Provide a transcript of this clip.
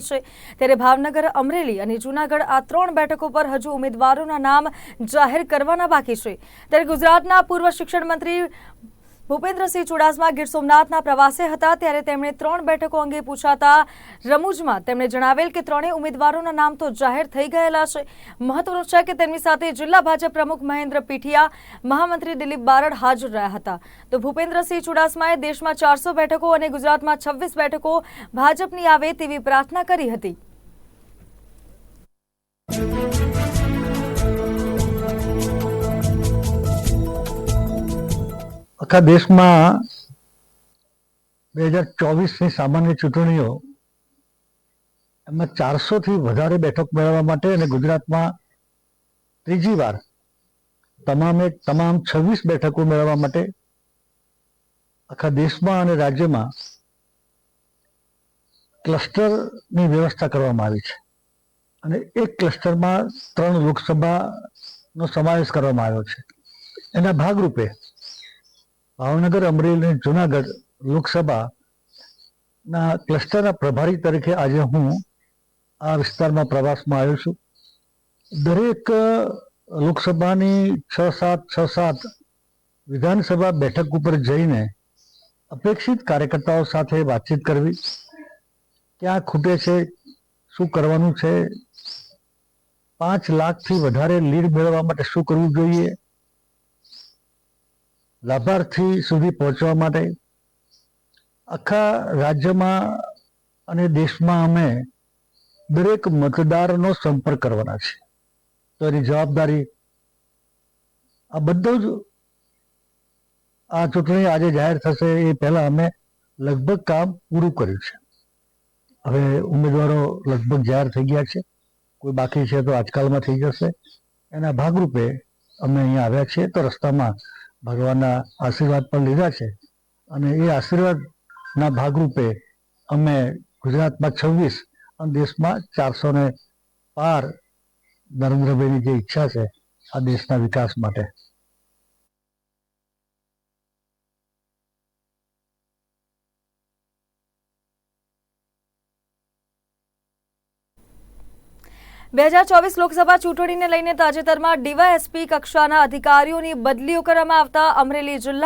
છે. ત્યારે ભાવનગર, અમરેલી અને જૂનાગઢ આ ત્રણ બેઠકો પર હજુ ઉમેદવારોના નામ જાહેર કરવાના બાકી છે. ત્યારે ગુજરાતના પૂર્વ શિક્ષણ મંત્રી ભૂપેન્દ્રસિંહ ચુડાસમા ગીર સોમનાથના પ્રવાસે હતા ત્યારે તેમણે ત્રણ બેઠકો અંગે પૂછાતા રમૂજમાં તેમણે જણાવેલ કે ત્રણેય ઉમેદવારોના નામ તો જાહેર થઈ ગયેલા છે. મહત્વનું છે કે તેમની સાથે જિલ્લા ભાજપ પ્રમુખ મહેન્દ્ર પીઠિયા, મહામંત્રી દિલીપ બારડ હાજર રહ્યા હતા. તો ભૂપેન્દ્રસિંહ ચુડાસમાએ દેશમાં ચારસો બેઠકો અને ગુજરાતમાં છવ્વીસ બેઠકો ભાજપની આવે તેવી પ્રાર્થના કરી હતી. આખા દેશમાં બે હજાર ચોવીસની સામાન્ય ચૂંટણીઓ એમાં ચારસોથી વધારે બેઠક મેળવવા માટે અને ગુજરાતમાં ત્રીજી વાર તમામે તમામ છવ્વીસ બેઠકો મેળવવા માટે આખા દેશમાં અને રાજ્યમાં ક્લસ્ટરની વ્યવસ્થા કરવામાં આવી છે. અને એક ક્લસ્ટરમાં ત્રણ લોકસભાનો સમાવેશ કરવામાં આવ્યો છે. એના ભાગરૂપે ભાવનગર અમરેલી અને જુનાગઢ લોકસભાના ક્લસ્ટરના પ્રભારી તરીકે આજે હું આ વિસ્તારમાં પ્રવાસમાં આવ્યો છું. દરેક લોકસભાની છ સાત છ સાત વિધાનસભા બેઠક ઉપર જઈને અપેક્ષિત કાર્યકર્તાઓ સાથે વાતચીત કરવી, ક્યાં ખૂટે છે, શું કરવાનું છે, પાંચ લાખથી વધારે લીડ મેળવવા માટે શું કરવું જોઈએ લાભાર્થી સુધી પહોંચવા માટે આખા રાજ્યમાં અને દેશમાં અમે દરેક મતદારનો સંપર્ક કરવાના છે. તો એની જવાબદારી આ બધું જ આ ચૂંટણી આજે જાહેર થશે એ પહેલા અમે લગભગ કામ પૂરું કર્યું છે. હવે ઉમેદવારો લગભગ જાહેર થઈ ગયા છે. કોઈ બાકી છે તો આજકાલમાં થઈ જશે. એના ભાગરૂપે અમે અહીંયા આવ્યા છીએ તો રસ્તામાં ભગવાનના આશીર્વાદ પણ લીધા છે. અને એ આશીર્વાદના ભાગરૂપે અમે ગુજરાતમાં છવ્વીસ અને દેશમાં ચારસો ને પાર નરેન્દ્રભાઈની જે ઈચ્છા છે આ દેશના વિકાસ માટે. બે હજાર ચોવીસ લોકસભા ચૂંટણીને લઈને તાજેતરમાં ડીવાયએસપી કક્ષાના અધિકારીઓની બદલીઓ કરવામાં આવતા અમરેલી જિલ્લા